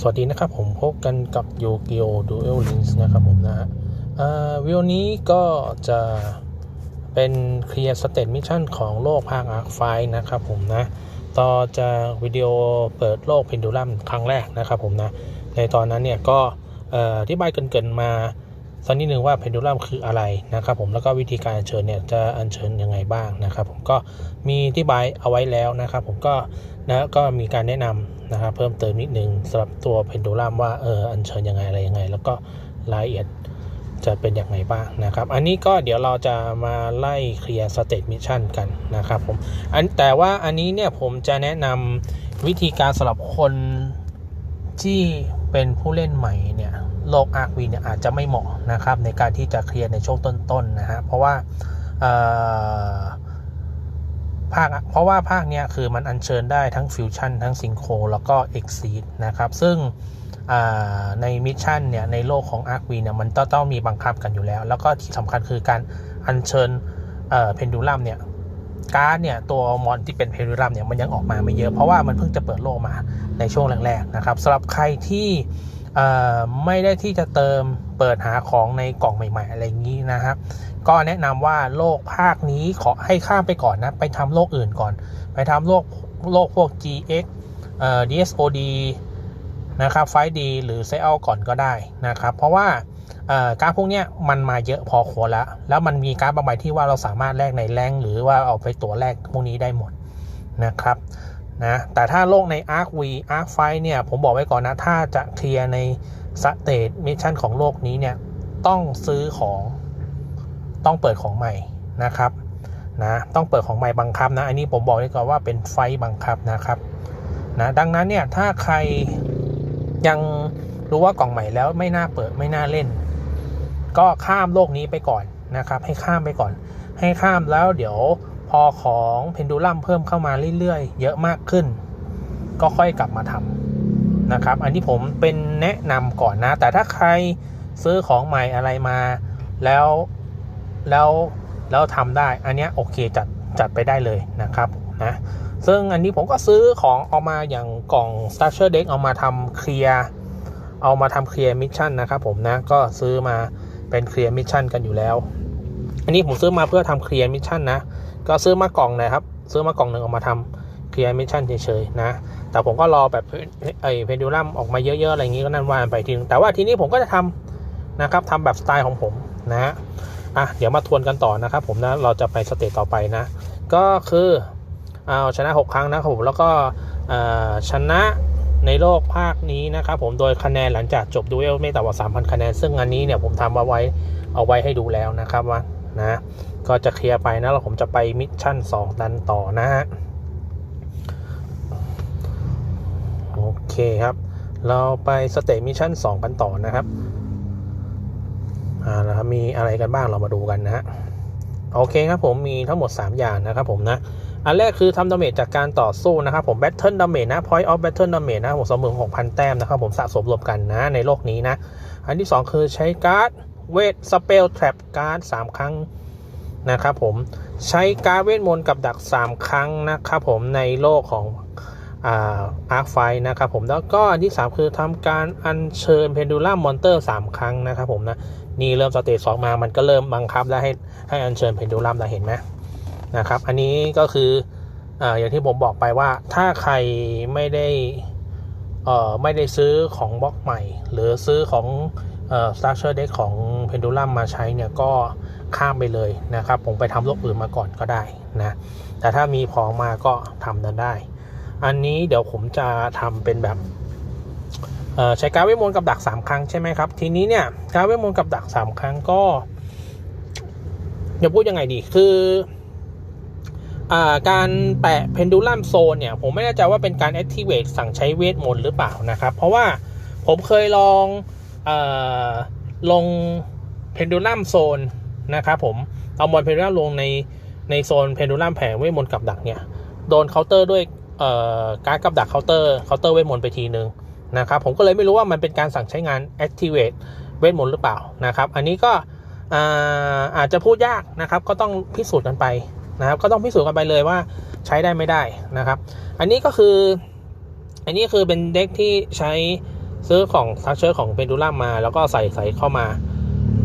สวัสดีนะครับผมพบกันกับโยเกียวดูเอลลินส์นะครับผมนะฮะวิดีโอนี้ก็จะเป็นเคลียร์สเตตมิชชั่นของโลกภาคอาร์คไฟนะครับผมนะ ต่อจากวิดีโอเปิดโลกเพนดูลัมครั้งแรกนะครับผมนะ ในตอนนั้นเนี่ยก็อธิบายเกินๆมา สักนิดหนึ่งว่าเพนดูลัมคืออะไรนะครับผมแล้วก็วิธีการอัญเชิญเนี่ยจะอัญเชิญยังไงบ้างนะครับ ผมก็มีอธิบายเอาไว้แล้วนะครับ ผมก็นะก็มีการแนะนำนะครับเพิ่มเติมนิดนึงสำหรับตัวเพนดูลัมว่าเอออัญเชิญยังไงอะไรยังไง แล้วก็รายละเอียดจะเป็นอย่างไรบ้างนะครับ อันนี้ก็เดี๋ยวเราจะมาไล่เคลียร์สเต t มิชชั่นกันนะครับผมอันแต่ว่าอันนี้เนี่ยผมจะแนะนำวิธีการสำหรับคน ที่เป็นผู้เล่นใหม่เนี่ยโลกอาร์ควีเนี่ยอาจจะไม่เหมาะนะครับในการที่จะเคลียร์ในช่วงต้นๆนะฮะเพราะว่าภาคเพราะว่าภาคเนี้ยคือมันอัญเชิญได้ทั้งฟิวชั่นทั้งซิงโครแล้วก็เอ็กซีดนะครับซึ่งในมิชชั่นเนี่ยในโลกของอาร์ควีเนี่ยมันต้องต้องมีบังคับกันอยู่แล้ว แล้วก็ที่สำคัญคือการอัญเชิญเอ่อเพนดูลัมเนี่ย การ์ดเนี่ยตัวมอนที่เป็นเพนดูลัมเนี่ยมันยังออกมาไม่เยอะเพราะว่ามันเพิ่งจะเปิดโลกมาในช่วงแรกๆนะครับสำหรับใครที่ไม่ได้ที่จะเติมเปิดหาของในกล่องใหม่ ๆ อะไรอย่างนี้นะครับ ก็แนะนำว่าโลกภาคนี้ขอให้ข้ามไปก่อนนะ ไปทำโลกอื่นก่อน ไปทำโลกโลกพวก GX เอ่อ DSOD นะครับไฟดีหรือเซลก่อนก็ได้นะครับ เพราะว่า เอ่อการพวกนี้มันมาเยอะพอควรแล้ว แล้วมันมีการบางใบที่ว่าเราสามารถแลกในแรงหรือว่าเอาไปตัวแลกพวกนี้ได้หมดนะครับนะแต่ถ้าโลกใน Arc V Arc ไฟเนี่ย ผมบอกไว้ก่อนนะ ถ้าจะเคลียร์ในสเตทมิชชั่นของโลกนี้เนี่ย ต้องซื้อของต้องเปิดของใหม่นะครับนะต้องเปิดของใหม่บังคับนะ อันนี้ผมบอกไว้ก่อนว่าเป็นไฟบังคับนะครับนะดังนั้นเนี่ย ถ้าใครยัง รู้ว่ากล่องใหม่แล้วไม่น่าเปิดไม่น่าเล่น ก็ข้ามโลกนี้ไปก่อนนะครับ ให้ข้ามไปก่อน ให้ข้ามแล้วเดี๋ยวพอของเพนดูลัมเพิ่มเข้ามาเรื่อยๆ เยอะมากขึ้น ก็ค่อยกลับมาทำนะครับ อันนี้ผมเป็นแนะนำก่อนนะ แต่ถ้าใครซื้อของใหม่อะไรมาแล้วแล้วแล้วทำได้ อันนี้โอเคจัดจัดไปได้เลยนะครับนะซึ่งอันนี้ผมก็ซื้อของเอามาอย่างกล่อง Structure Deck เอามาทำเคลียร์ เอามาทำเคลียร์มิชชั่นนะครับผมนะก็ซื้อมาเป็นเคลียร์มิชชั่นกันอยู่แล้ว อันนี้ผมซื้อมาเพื่อทำเคลียร์มิชชั่นนะก็ซื้อมากล่องนะครับซื้อมากล่องหนึ่งเอามาทำเคลียร์มิชชั่นเฉยๆนะแต่ผมก็รอแบบไอ้เพนดูลัมออกมาเยอะๆอะไรอย่างนี้ก็นั่นว่านไปทีนึงแต่ว่าทีนี้ผมก็จะทำนะครับทำแบบสไตล์ของผมนะฮะอะเดี๋ยวมาทวนกันต่อนะครับผมนะเราจะไปสเตจต่อไปนะ ก็คือเอาชนะ 6 ครั้งนะครับผมแล้วก็ชนะ ในโลกภาคนี้นะครับผมโดยคะแนนหลังจากจบดูเอลไม่ต่ำกว่า3,000 คะแนน ซึ่งอันนี้เนี่ยผมทำเอาไว้เอาไว้ให้ดูแล้วนะครับว่านะก็จะเคลียร์ไปนะแล้วผมจะไปมิชชั่น 2 ดันต่อนะฮะโอเคครับ เราไปสเตจมิชชั่น 2 กันต่อนะครับอ่านะครับมีอะไรกันบ้างเรามาดูกันนะฮะโอเคครับผมมีทั้งหมด 3 อย่างนะครับผมนะ อันแรกคือทำดาเมจจากการต่อสู้นะครับผม Battle Damage นะ Point of Battle Damage นะผมสมมือ6,000แต้มนะครับผมสะสมรวมกันนะในโลกนี้นะ อันที่ 2 คือใช้การ์ดเวท Spell Trap การ์ด3ครั้งนะครับผมใช้การ์ดเวทมนต์กับดัก 3 ครั้งนะครับผมในโลกของอาร์คไฟนะครับผมแล้วก็อันที่ 3 คือทำการอัญเชิญเพนดูลัมมอนเตอร์3ครั้งนะครับผมนะนี่เริ่มสเตจสองมามันก็เริ่มบังคับแล้วให้ให้อัญเชิญเพนดูลัมแล้วเห็นไหม นะครับ อันนี้ก็คือออย่างที่ผมบอกไปว่าถ้าใครไม่ได้ไม่ได้ซื้อของบล็อกใหม่ หรือซื้อของ structure deck ของ pendulum มาใช้เนี่ยก็ข้ามไปเลยนะครับ ผมไปทำโลกอื่นมาก่อนก็ได้นะ แต่ถ้ามีขอมาก็ทำนั้นได้ อันนี้เดี๋ยวผมจะทำเป็นแบบใช้การเวทมนต์กับดัก 3 ครั้งใช่ไหมครับ ทีนี้เนี่ยการเวทมนต์กับดัก 3 ครั้งก็จะพูดยังไงดีคือ การแปะเพนดูลัมโซนเนี่ย ผมไม่แน่ใจว่าเป็นการ activate สั่งใช้เวทมนต์หรือเปล่านะครับ เพราะว่าผมเคยลองอลงเพนดูลัมโซนนะครับผมเอามอนเพนดูลัมลงในในโซนเพนดูลัมแผงเวทมนต์กับดักเนี่ยโดนเคาน์เตอร์ด้วยการกับดักเคาน์เตอร์เคาน์เตอร์เวทมนต์ไปทีนึงนะครับผมก็เลยไม่รู้ว่ามันเป็นการสั่งใช้งาน activate เวทมนต์หรือเปล่านะครับ อันนี้ก็อาอาจจะพูดยากนะครับ ก็ต้องพิสูจน์กันไป นะครับ ก็ต้องพิสูจน์กันไปเลยว่าใช้ได้ไม่ได้นะครับ อันนี้ก็คือ อันนี้คือเป็นเด็กที่ใช้ซื้อของทัชเชอร์ของเพนดูลัมมา แล้วก็ใส่ใส่เข้ามา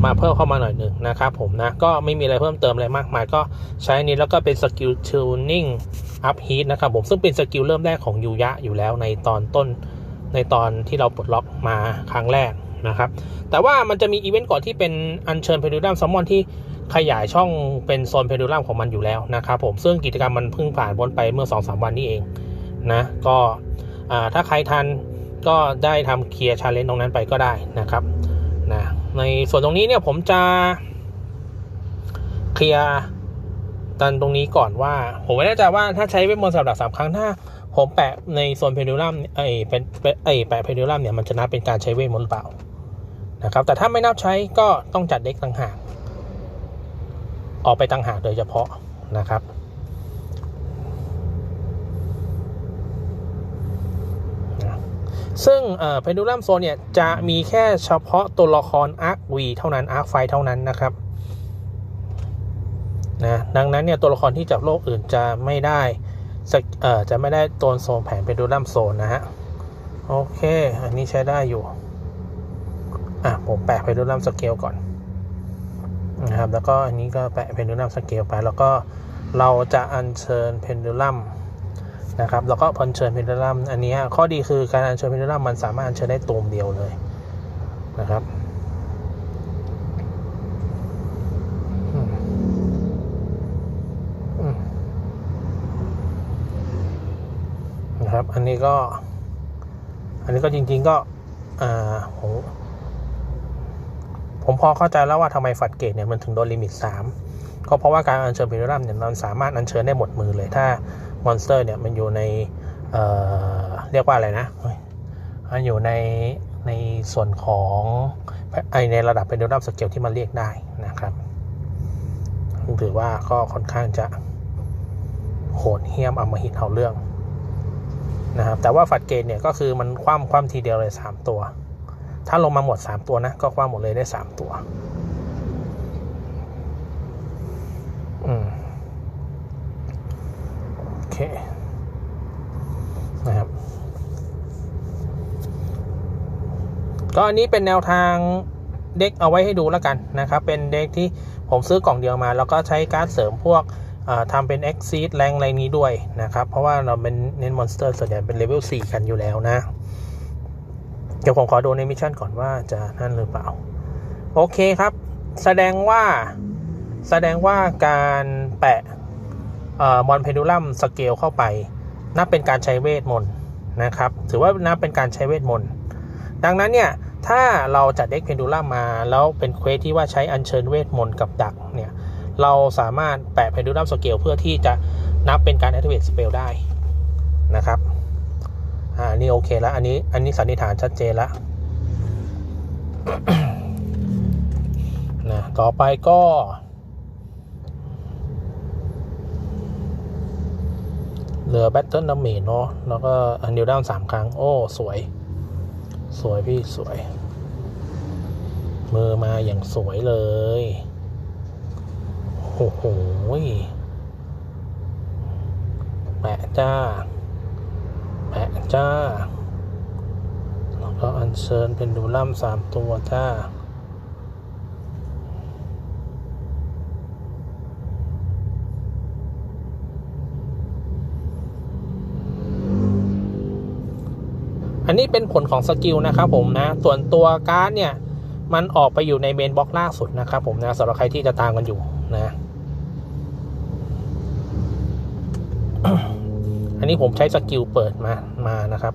มาเพิ่มเข้ามาหน่อยหนึ่งนะครับผมนะ ก็ไม่มีอะไรเพิ่มเติมอะไรมากมาย ก็ใช้นี้แล้วก็เป็นสกิลทูนิ่งอัพฮีทนะครับผมซึ่งเป็นสกิลเริ่มแรกของยูยะอยู่แล้วในตอนต้นในตอนที่เราปลดล็อกมาครั้งแรกนะครับ แต่ว่ามันจะมีอีเวนต์ก่อนที่เป็นอัญเชิญเพนดูลัมซัมมอนที่ ขยายช่องเป็นโซนเพนดูลัมของมันอยู่แล้วนะครับผมซึ่งกิจกรรมมันเพิ่งผ่านพ้นไปเมื่อ 2-3 วันนี้เองนะก็ถ้าใครทันก็ได้ทำเคลียร์ชาเลนจ์ตรงนั้นไปก็ได้นะครับนะในส่วนตรงนี้เนี่ยผมจะเคลียร์ตันตรงนี้ก่อนว่า ผมไม่แน่ใจว่าถ้าใช้เวทมนต์สำหรับสามครั้งถ้าผมแปะในโซนเพนดูลัมไอเป็นไอแปะเพนดูลัมเนี่ยมันจะนับเป็นการใช้เวทมนต์เปล่านะครับแต่ถ้าไม่นับใช้ก็ต้องจัดเด็กต่างหาก ออกไปต่างหากโดยเฉพาะนะครับ ซึ่งเพนดูลัมโซนเนี่ย จะมีแค่เฉพาะตัวละครอาร์ควีเท่านั้นอาร์คไฟเท่านั้นนะครับนะดังนั้นเนี่ยตัวละครที่จากโลกอื่นจะไม่ได้จะไม่ได้ตัวโซนแผนเพนดูลัมโซนนะฮะ โอเค อันนี้ใช้ได้อยู่ อะ ผมแปะเพนดูลัมสเกลก่อน นะครับ แล้วก็อันนี้ก็แปะเพนดูลัมสเกลไปแล้วก็เราจะอัญเชิญเพนดูลัมนะครับแล้วก็พอเชิญเพนดูลัมอันนี้ข้อดีคือการอัญเชิญเพนดูลัมมันสามารถอัญเชิญได้ตูมเดียวเลยนะครับอืมนะครับ อันนี้ก็ อันนี้ก็จริง ๆ ก็ อ่าผม ผมพอเข้าใจแล้วว่าทำไมฝัดเกตเนี่ยมันถึงโดนลิมิต 3 ก็เพราะว่าการอัญเชิญเพนดูลัมเนี่ยมันสามารถอัญเชิญได้หมดมือเลยถ้ามอนสเตอร์เนี่ยมันอยู่ในเเรียกว่าอะไรนะมันอยู่ในในส่วนของไอในระดับเป็นดูดับสเกลที่มันเรียกได้นะครับถือว่าก็ค่อนข้างจะโหดเหี้ยมอมหิตเอาเรื่องนะครับแต่ว่าฟัดเกตเนี่ยก็คือมันคว่ำคว่ำทีเดียวเลย 3 ตัว ถ้าลงมาหมด 3 ตัวนะ ก็คว่ำหมดเลยได้ 3 ตัว อืม โอเค นะครับ ก็อันนี้เป็นแนวทางเด็กเอาไว้ให้ดูแล้วกันนะครับ เป็นเด็กที่ผมซื้อกล่องเดียวมา แล้วก็ใช้การ์ดเสริมพวกทำเป็น Exceed แรงอะไรนี้ด้วยนะครับ เพราะว่าเราเป็นเน้นมอนสเตอร์ส่วนใหญ่เป็นเลเวล4กันอยู่แล้วนะ เดี๋ยวผมขอดูในมิชชั่นก่อนว่าจะนั่นหรือเปล่า โอเคครับ แสดงว่าแสดงว่าการแปะมอนเพดูลัมสเกลเข้าไป นับเป็นการใช้เวทมนต์นะครับ ถือว่านับเป็นการใช้เวทมนต์ ดังนั้นเนี่ย ถ้าเราจัดเด็กเพนดูลัมมา แล้วเป็นเควสที่ว่าใช้อัญเชิญเวทมนต์กับดักเนี่ย เราสามารถแปะเพนดูลัมสเกลเพื่อที่จะนับเป็นการ activate spell ได้นะครับ อ่านี่โอเคแล้วอันนี้อันนี้สันนิษฐานชัดเจนแล้วนะต่อไปก็เหลือแบตเทิลดาเมจเนาะแล้วก็อันเดียวด้านสามครั้ง โอ้ สวย สวยพี่สวย มือมาอย่างสวยเลยโอ้โหแปะจ้า จ้า แล้วก็อัญเชิญเป็นดูลัมสามตัวจ้า อันนี้เป็นผลของสกิลนะครับผมนะ ส่วนตัวการ์ดเนี่ย มันออกไปอยู่ในเมนบล็อกล่าสุดนะครับผมนะสำหรับใครที่จะตามกันอยู่นะ อันนี้ผมใช้สกิลเปิดมามานะครับ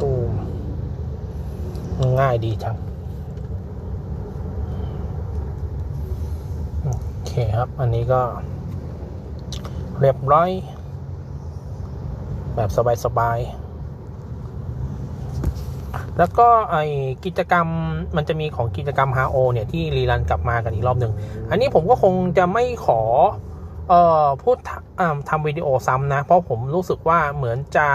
ตูมง่ายดีจัง โอเคครับ อันนี้ก็ เรียบร้อย แบบสบายๆแล้วก็ไอกิจกรรมมันจะมีของกิจกรรม HO เนี่ย ที่รีรันกลับมากันอีกรอบหนึ่ง อันนี้ผมก็คงจะไม่ขอ เอ่อพูดทำวิดีโอซ้ำนะ เพราะผมรู้สึกว่าเหมือนจะ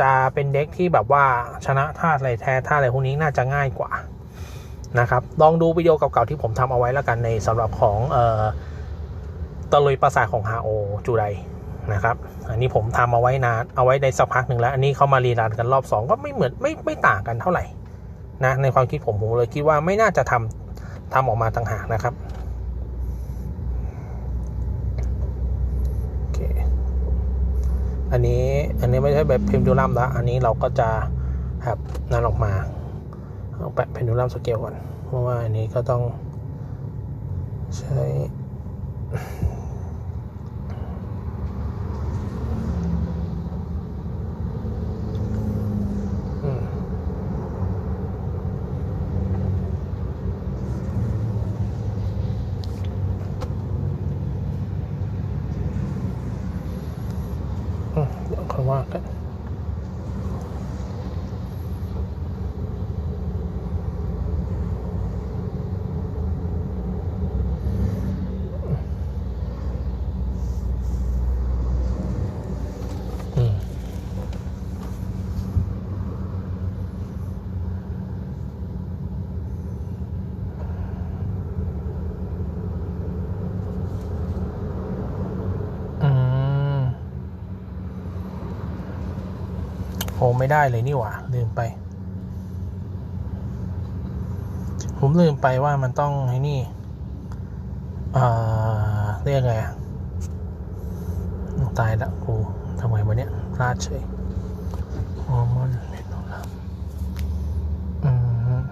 จะเป็นเด็กที่แบบว่าชนะท่าอะไรแท้ท่าอะไรพวกนี้น่าจะง่ายกว่านะครับ ลองดูวิดีโอเก่าๆที่ผมทำเอาไว้แล้วกันในสำหรับของเอ่อตะลุยปราสาทของ HO จูไดนะครับ อันนี้ผมทำเอาไว้นานเอาไว้ในสักพักหนึ่งแล้ว อันนี้เขามารีรันกันรอบสองก็ไม่เหมือนไม่ไม่ต่างกันเท่าไหร่นะในความคิดผมผมเลยคิดว่าไม่น่าจะทำทำออกมาต่างหากนะครับโอเค อันนี้อันนี้ไม่ใช่แบบเพนดูลัมแล้วอันนี้เราก็จะแบบนั่นออกมาเอาแปะเพนดูลัมสเกลก่อนเพราะว่าอันนี้ก็ต้องใช้ อืมอืมเดี๋ยวค่อยว่ากัน อืม อืม โหไม่ได้เลยนี่หว่าลืมไป ผมลืมไปว่ามันต้องไอ้นี่อ่อเรียกไงตายละกูทำไมวะเนี้ยพลาดเฉยฮอร์โมนเมนูลัมอืม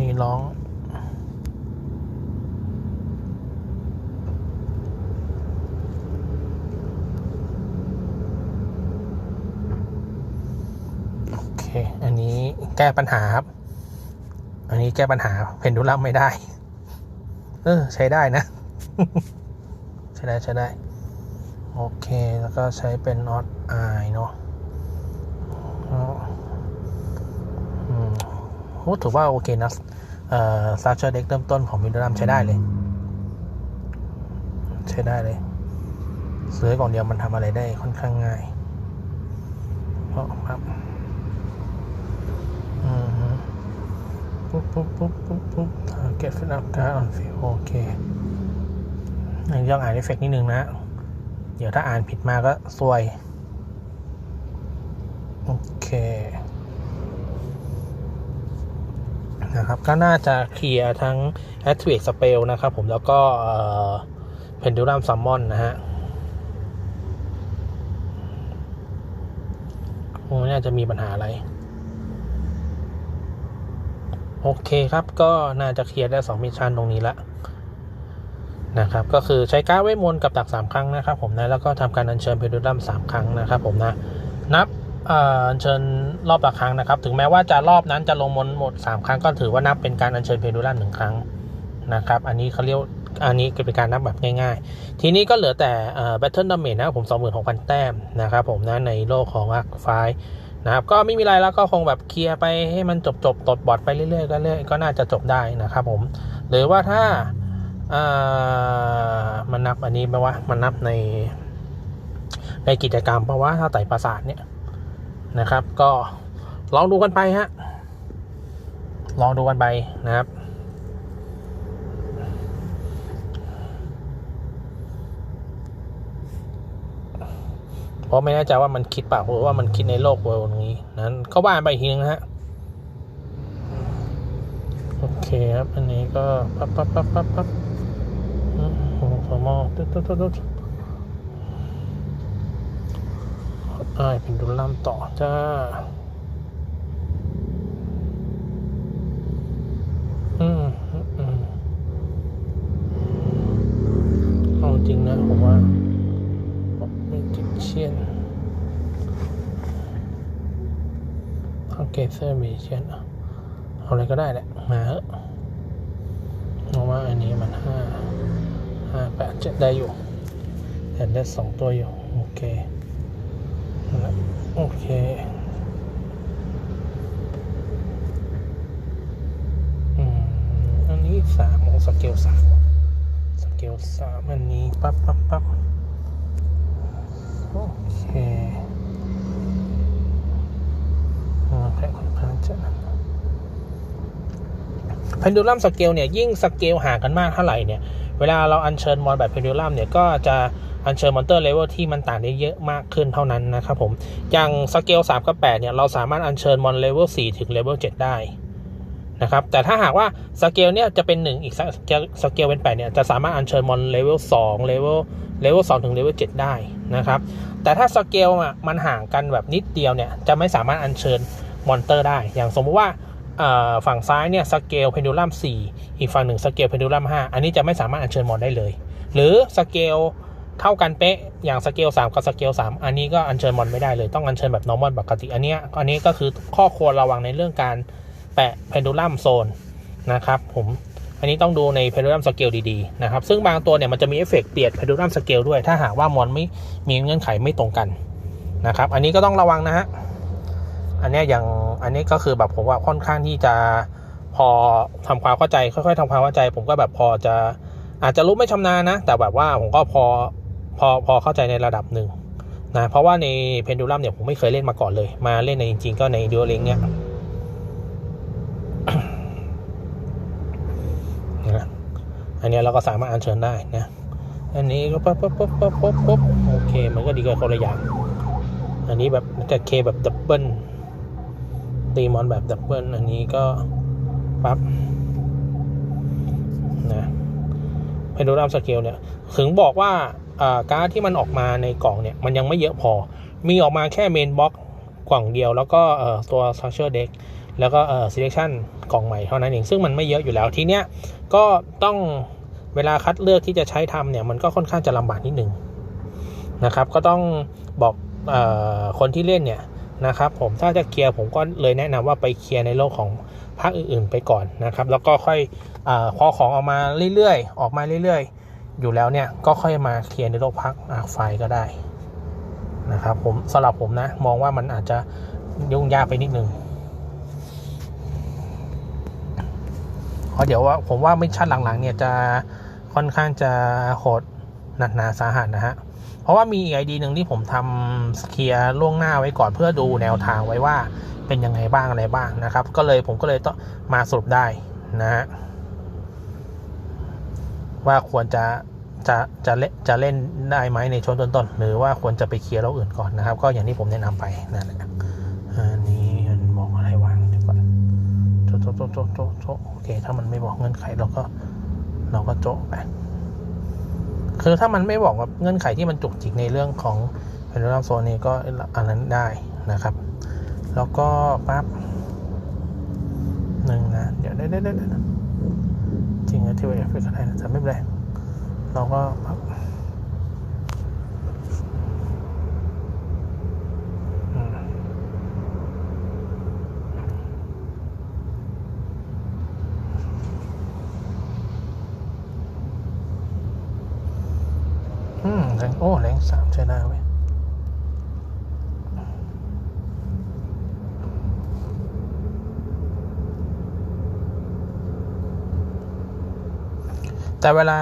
นี่ ร้อง โอเค อันนี้แก้ปัญหาครับ อันนี้แก้ปัญหาเพนดูลัมไม่ได้ เออ ใช้ได้นะ ใช้ได้ ใช้ได้ โอเค แล้วก็ใช้เป็นออดไอเนาะอืมโอ้ถือว่าโอเคนะ ซาร์เชอร์เด็กเริ่มต้นของมินดัมใช้ได้เลย ใช้ได้เลย ซื้อกล่องเดียวมันทำอะไรได้ค่อนข้างง่ายเพราะครับปุ๊บปุ๊บปุ๊บปุ๊บปุ๊บเก็ตฟิลอัพการ์ดออนฟิโอเคอันนี้ต้องอ่านเอฟเฟกต์นิดนึงนะ เดี๋ยวถ้าอ่านผิดมาก็ซวย โอเค นะครับก็น่าจะเคลียร์ทั้ง a c t i v a t e Spell นะครับผมแล้วก็เอ่อ Pendulum Summon นะฮะคงไม่น่าจะมีปัญหาอะไร โอเคครับก็น่าจะเคลียร์ได้2มิชชั่นตรงนี้ละนะครับก็คือใช้การเวทมนต์กับดัก 3 ครั้งนะครับผมนะแล้วก็ทำการอัญเชิญเพนดูลัม3 ครั้งนะครับผมนะ นับ อัญเชิญรอบละครั้งนะครับ ถึงแม้ว่าจะรอบนั้นจะลงมนหมด 3 ครั้งก็ถือว่านับเป็นการอัญเชิญเพนดูลัมหนึ่งครั้งนะครับ อันนี้เขาเรียกอันนี้ก็เป็นการนับแบบง่ายๆ ทีนี้ก็เหลือแต่เอ่อ Battle Damage นะครับผม 26,000 แต้มนะครับผมนะในโลกของอาร์คไฟนะครับก็ไม่มีอะไรแล้วก็คงแบบเคลียร์ไปให้มันจบจบตดบอดไปเรื่อยๆก็เรื่อยก็น่าจะจบได้นะครับผม หรือว่าถ้าอามันนับอันนี้ไหมว่ามันนับในในกิจกรรมเพราะว่าถ้าไต่ประสาทเนี่ย นะครับ ก็ลองดูกันไปฮะลองดูกันไปนะครับ เพราะไม่แน่ใจว่ามันคิดเปล่าหรือว่ามันคิดในโลกเวลนี้นั้นก็ว่าไปทีนึงนะฮะโอเคครับ อันนี้ก็ปั๊บปั๊บปั๊บปั๊บปั๊บมโอ้โหสมองตุ๊ดตุ๊ดตุ๊ด ตุ๊ดอ่าเป็นดูลัมต่อจ้าอืมอืมอืมเอาจริงนะผมว่าไม่ติดเชียนเอาเกเซอร์มีเชียนเอาอะไรก็ได้แหละมาเถอะเพราะว่าอันนี้มันห้าห้าแปดเจ็ดได้อยู่แต่ได้สองตัวอยู่ โอเค โอเคอืมอืสามของสเกลสามสเกลสามอันนี้ปั๊บปั๊บปั๊บโอเคอ่าแค่คนข้างจะเพนดูลัมสเกลเนี่ยยิ่งสเกลห่างกันมากเท่าไหร่เนี่ย เวลาเราอัญเชิญมอนแบบเพนดูลัมเนี่ยก็จะ อัญเชิญมอนเตอร์เลเวลที่มันต่างได้เยอะมากขึ้นเท่านั้นนะครับผมอย่างสเกล3กับ8เนี่ยเราสามารถอัญเชิญมอนเลเวล4ถึงเลเวล7ได้นะครับแต่ถ้าหากว่าสเกลเนี่ยจะเป็น 1 อีกสเกลสเกลเป็น8เนี่ยจะสามารถอัญเชิญมอนเลเวล2เลเวลเลเวล2ถึงเลเวล7ได้นะครับแต่ถ้าสเกลอะมันห่างกันแบบนิดเดียวเนี่ยจะไม่สามารถอัญเชิญมอนเตอร์ได้ อย่างสมมติว่าอ่าฝั่งซ้ายเนี่ยสเกลเพนดูลัม4อีกฝั่งหนึ่งสเกลเพนดูลัม5อันนี้จะไม่สามารถอัญเชิญมอนได้เลย หรือสเกล เท่ากันเป๊ะอย่างสเกล3กับสเกล3อันนี้ก็อัญเชิญมอนไม่ได้เลยต้องอัญเชิญแบบ normal ปกติ อันเนี้ยอันนี้ก็คือข้อควรระวังในเรื่องการแปะเพนดูลัมโซนนะครับผมอันนี้ต้องดูในเพนดูลัมสเกลดีๆนะครับซึ่งบางตัวเนี่ยมันจะมีเอฟเฟกต์เปลี่ยนเพนดูลัมสเกลด้วย ถ้าหากว่ามอนไม่มีเงื่อนไขไม่ตรงกันนะครับอันนี้ก็ต้องระวังนะฮะอันนี้อย่างอันนี้ก็คือแบบผมว่าค่อนข้างที่จะพอทำความเข้าใจค่อยๆทำความเข้าใจ ผมก็แบบพอจะอาจจะรู้ไม่ชำนาญนะ แต่แบบว่าผมก็พอ พอพอเข้าใจในระดับหนึ่งนะเพราะว่าในเพนดูลัมเนี่ยผมไม่เคยเล่นมาก่อนเลย มาเล่นในจริง ๆ ก็ในดิวลิงเนี่ยนะอันนี้เราก็สามารถอัญเชิญได้นะอันนี้ก็ปั๊บปั๊บปั๊บปั๊บปั๊บปั๊บโอเค มันก็ดีกว่าคนละอย่าง อันนี้แบบจะเคแบบดับเบิลตีมอนแบบดับเบิลอันนี้ก็ปั๊บนะ เพนดูลัมสเกลเนี่ยถึงบอกว่าการ์ดที่มันออกมาในกล่องเนี่ยมันยังไม่เยอะพอ มีออกมาแค่เมนบ็อกกล่องเดียว แล้วก็ตัว structure deck แล้วก็เอ่อ selection กล่องใหม่เท่านั้นเอง ซึ่งมันไม่เยอะอยู่แล้วทีเนี้ยก็ต้องเวลาคัดเลือกที่จะใช้ทำเนี่ย มันก็ค่อนข้างจะลำบากนิดนึงนะครับ ก็ต้องบอกออคนที่เล่นเนี่ยนะครับ ผมถ้าจะเคลียร์ผมก็เลยแนะนำว่าไปเคลียร์ในโลกของภาคอื่นๆไปก่อนนะครับ แล้วก็ค่อย อพอของออกมาเรื่อยๆ ออกมาเรื่อยๆ อยู่แล้วเนี่ยก็ค่อยมาเคลียร์ในโลกพักอาไฟก็ได้นะครับผมสำหรับผมนะ มองว่ามันอาจจะยุ่งยากไปนิดนึงเพราะเดี๋ยวว่าผมว่าไมิชชั่นหลังๆ เนี่ยจะค่อนข้างจะโหดหนักหนาสาหัสนะฮะ เพราะว่ามีไอดีหนึ่งที่ผมทำเคลียร์ล่วงหน้าไว้ก่อนเพื่อดูแนวทางไว้ว่าเป็นยังไงบ้างอะไรบ้างนะครับ ก็เลยผมก็เลยต้องมาสรุปได้นะฮะ ว่าควรจะจะจะเล่นจะเล่นได้ไหมในช่วงต้นๆหรือว่าควรจะไปเคลียร์โลกอื่นก่อนนะครับ ก็อย่างที่ผมแนะนำไปนั่นแหละอันนี้มันบอกอะไรวางดีกวก่อนโจะโจะโจะโจะโจโจะโอเค ถ้ามันไม่บอกเงื่อนไขเราก็เราก็โจะไปคือถ้ามันไม่บอกว่าเงื่อนไขที่มันจุกจิกในเรื่องของเพนดูลัมโซนนี้ก็อันนั้นได้นะครับ แล้วก็ปั๊บหนึ่งนะ เดี๋ยวได้ได้ได้ ได้จริงนะที่ว่าเอฟเฟกต์อะไรนะแต่ไม่เป็นไรเราก็อืมอืมแรงโอ้แรงสามใช้ได้เว้ย แต่เวลา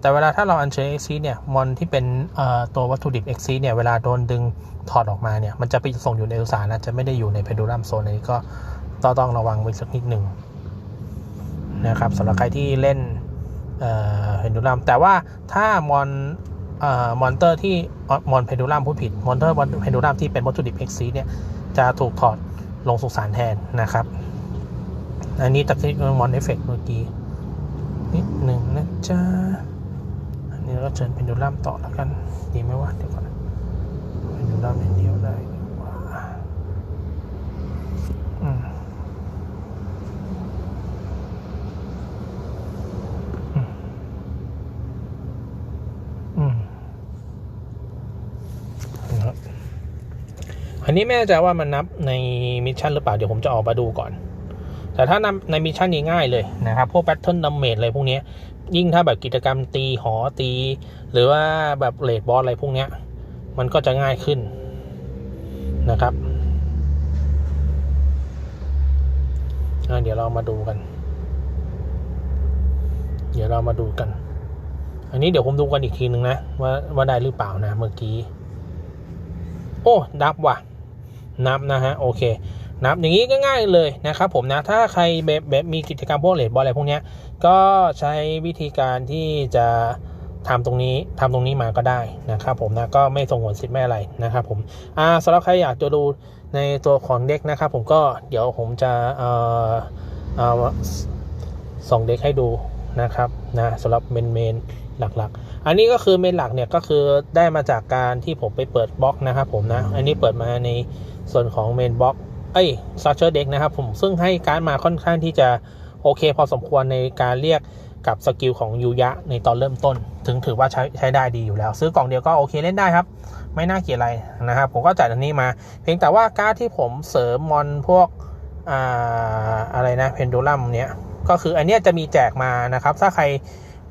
แต่เวลาถ้าเราอัญเชิญ x อเนี่ย มอนที่เป็นตัววัตถุดิบ x อเนี่ย เวลาโดนดึงถอดออกมาเนี่ย มันจะไปส่งอยู่ในอุตสาหนะจะไม่ได้อยู่ในเพดูลัมโซนอันนี้ก็ต้องต้องระวังไว้สักนิดหนึ่งนะครับสำหรับใครที่เล่นเพดูลัม แต่ว่าถ้ามอนออมอนเตอร์ที่มอนเพดูลัมผู้ผิด มอนเตอร์เพดูลัมที่เป็นวัตถุดิบ x อเนี่ย จะถูกถอดลงสุสานแทนนะครับ อันนี้ตัดที่มอนเอฟเฟกเมื่อกี้ นิดหนึ่งนะจ๊ะ อันนี้เราก็เชิญเพนดูลัมต่อแล้วกัน ดีไหมวะเดี๋ยวก่อนเพนดูลัมอย่างเดียวได้ว่าอืมอืมอืมนะครับอันนี้ไม่แน่ใจว่ามันนับในมิชชั่นหรือเปล่า เดี๋ยวผมจะออกมาดูก่อน แต่ถ้านำในมิชชั่นนี้ง่ายเลยนะครับ พวกแพทเทิร์นดัมเมจอะไรพวกนี้ ยิ่งถ้าแบบกิจกรรมตีหอตี หรือว่าแบบเลดบอสอะไรพวกนี้มันก็จะง่ายขึ้นนะครับเดี๋ยวเรามาดูกัน เดี๋ยวเรามาดูกัน อันนี้เดี๋ยวผมดูกันอีกทีหนึ่งนะ ว่าว่าได้หรือเปล่านะเมื่อกี้ โอ้ นับว่ะ นับนะฮะ โอเค นับอย่างนี้ง่ายเลยนะครับผมนะถ้าใครแบบแบบมีกิจกรรมพวกเลดบอลอะไรพวกเนี้ยก็ใช้วิธีการที่จะทำตรงนี้ทำตรงนี้มาก็ได้นะครับผมนะก็ไม่ส่งผลสิทธิ์ไม่อะไรนะครับผมอ่าสำหรับใครอยากจะดูในตัวของเด็กนะครับผมก็เดี๋ยวผมจะเอ่อเอาส่งเด็กให้ดูนะครับนะสำหรับเมนเมนหลักๆ อันนี้ก็คือเมนหลักเนี่ยก็คือได้มาจากการที่ผมไปเปิดบล็อกนะครับผมนะอันนี้เปิดมาในส่วนของเมนบล็อก เอ้ยซัชเชอร์เด็กนะครับผมซึ่งให้การดมาค่อนข้างที่จะโอเค พอสมควรในการเรียกกับสกิลของยูยะในตอนเริ่มต้น ถึงถือว่าใช้ใช้ได้ดีอยู่แล้ว ซื้อกล่องเดียวก็โอเคเล่นได้ครับ ไม่น่าเกลียดอะไรนะครับ ผมก็จัดอันนี้มา เพียงแต่ว่าการ์ดที่ผมเสริมมอนพวกอ่าอะไรนะเพนดูลัมเนี้ยก็คืออันเนี้ยจะมีแจกมานะครับ ถ้าใคร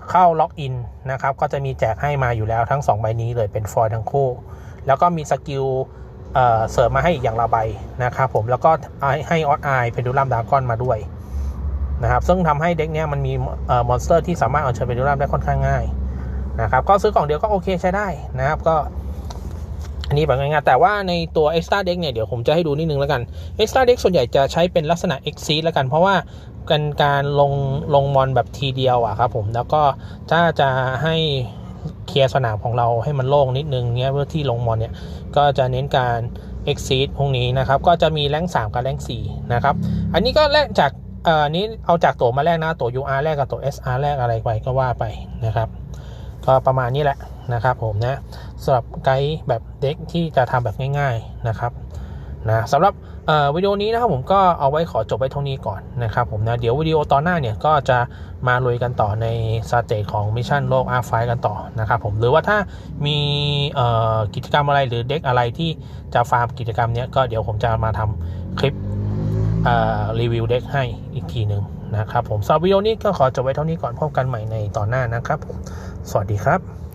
เข้าล็อกอินนะครับ ก็จะมีแจกให้มาอยู่แล้วทั้ง 2 ใบนี้เลยเป็นฟอยทั้งคู่ แล้วก็มีสกิล เเสริมมาให้อีกอย่างละใบนะครับผมแล้วก็ให้ออสไอเพนดูลัมดากอนมาด้วยนะครับซึ่งทำให้เด็กเนี้ยมันมีมอนสเตอร์ที่สามารถเอาเชิญไปดูร่ามได้ค่อนข้างง่ายนะครับก็ซื้อกล่องเดียวก็โอเคใช้ได้นะครับก็อันนี้แบบง่ายๆแต่ว่าในตัว Extra Deck เนี่ยเดี๋ยวผมจะให้ดูนิดนึงแล้วกัน Extra Deck ส่วนใหญ่จะใช้เป็นลักษณะ Exceed แล้วกัน เพราะว่าการการลงลงมอนแบบทีเดียวอะครับผมแล้วก็ถ้าจะให้ เคลียร์สนามของเราให้มันโล่งนิดนึงเนี้ยเพื่อที่ลงมอนเนี่ยก็จะเน้นการ Exceed พวกนี้นะครับ ก็จะมีแรง3กับแรง4นะครับ อันนี้ก็แลกจากเอ่อนี้เอาจากตัวมาแรกนะตัว UR แรกกับตัว SR แรกอะไรไปก็ว่าไปนะครับ ก็ประมาณนี้แหละนะครับผมนะสำหรับไกด์แบบเด็กที่จะทำแบบง่าย ๆนะครับนะสำหรับ วิดีโอนี้นะครับผมก็เอาไว้ขอจบไว้เท่านี้ก่อนนะครับผมนะเดี๋ยววิดีโอตอนหน้าเนี่ยก็จะมาลุยกันต่อในสเตจของมิชชั่นโลกอาร์ไฟกันต่อนะครับผมหรือว่าถ้ามีกิจกรรมอะไรหรือเด็กอะไรที่จะฟาร์มกิจกรรมเนี้ยก็เดี๋ยวผมจะมาทำคลิปรีวิวเด็กให้อีกทีหนึ่งนะครับผมสำหรับวิดีโอนี้ก็ขอจบไว้เท่านี้ก่อนพบกันใหม่ในตอนหน้านะครับผมสวัสดีครับ